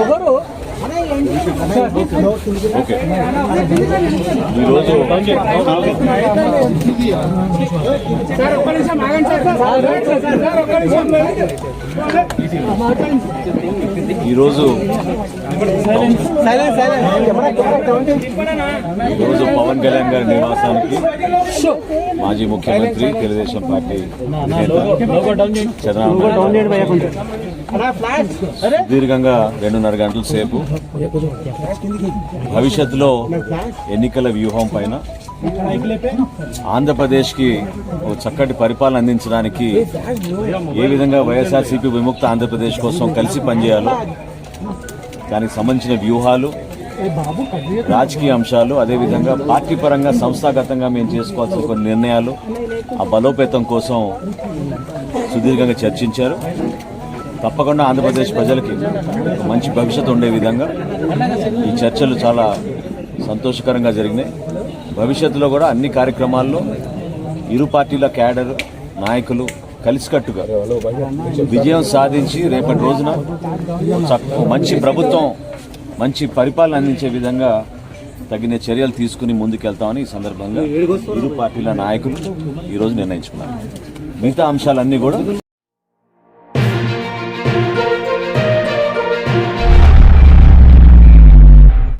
ఎవరు ఈరోజు సార్ ఒక్క నిమిషం ఆగండి సార్ సార్ ఒక్క నిమిషం. ఈరోజు ఈరోజు పవన్ కళ్యాణ్ గారి నివాసానికి మాజీ ముఖ్యమంత్రి తెలుగుదేశం పార్టీ చంద్రబాబు సుదీర్ఘంగా రెండున్నర గంటల సేపు భవిష్యత్తులో ఎన్నికల వ్యూహం పైన ఆంధ్రప్రదేశ్కి ఒక చక్కటి పరిపాలన అందించడానికి ఏ విధంగా వైఎస్ఆర్సీపీ విముక్త ఆంధ్రప్రదేశ్ కోసం కలిసి పనిచేయాలో దానికి సంబంధించిన వ్యూహాలు రాజకీయ అంశాలు అదేవిధంగా పార్టీ పరంగా సంస్థాగతంగా మేము చేసుకోవాల్సిన కొన్ని నిర్ణయాలు ఆ బలోపేతం కోసం సుదీర్ఘంగా చర్చించారు. తప్పకుండా ఆంధ్రప్రదేశ్ ప్రజలకి మంచి భవిష్యత్తు ఉండే విధంగా ఈ చర్చలు చాలా సంతోషకరంగా జరిగినాయి. భవిష్యత్తులో కూడా అన్ని కార్యక్రమాల్లో ఇరు పార్టీల క్యాడర్ నాయకులు కలిసికట్టుగా విజయం సాధించి రేపటి రోజున మంచి ప్రభుత్వం మంచి పరిపాలన అందించే విధంగా తగిన చర్యలు తీసుకుని ముందుకెళ్తామని ఈ సందర్భంగా ఇరు పార్టీల నాయకులు ఈరోజు నిర్ణయించుకున్నారు. మిగతా అంశాలన్నీ కూడా